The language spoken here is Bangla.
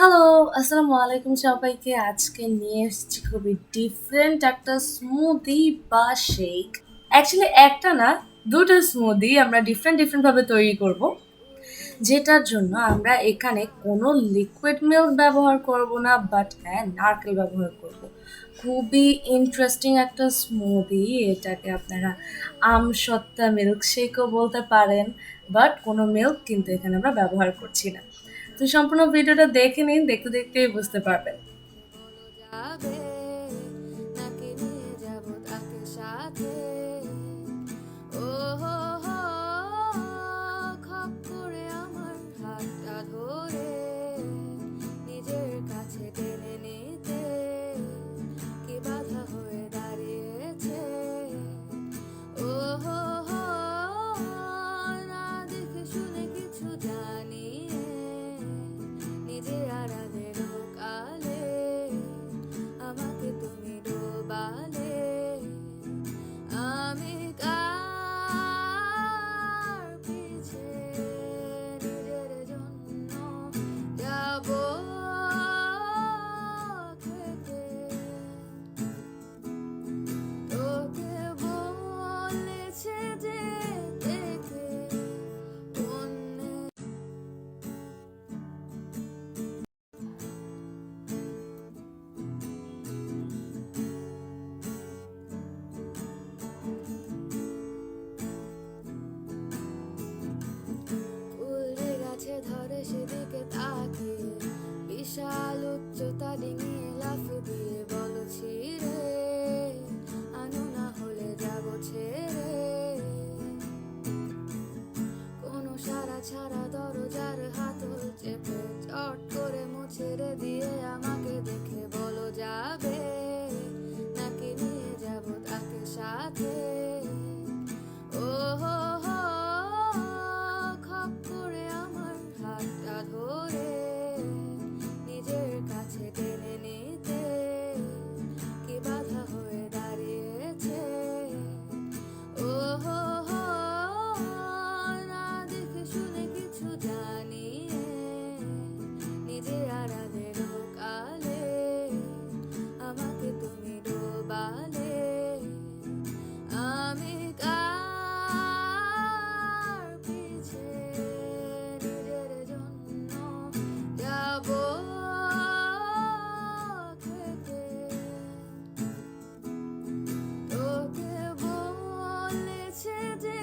হ্যালো আসসালামু আলাইকুম সবাইকে। আজকে নিয়ে এসেছি খুবই ডিফারেন্ট একটা স্মুদি বা শেক অ্যাকচুয়ালি একটা না, দুটো স্মুদি আমরা ডিফারেন্ট ডিফারেন্ট ভাবে তৈরি করব। যেটার জন্য আমরা এখানে কোনো লিকুইড মিল্ক ব্যবহার করব না বাট হ্যাঁ নারকেল ব্যবহার করব। খুবই ইন্টারেস্টিং একটা স্মুদি এটাকে আপনারা আম সত্তা মিল্ক শেকও বলতে পারেন বাট কোনো মিল্ক কিন্তু এখানে আমরা ব্যবহার করছি না। তো সম্পূর্ণ ভিডিওটা দেখে নিন দেখতে দেখতেই বুঝতে পারবেন। সাথে? লাফ দিয়ে ini. one little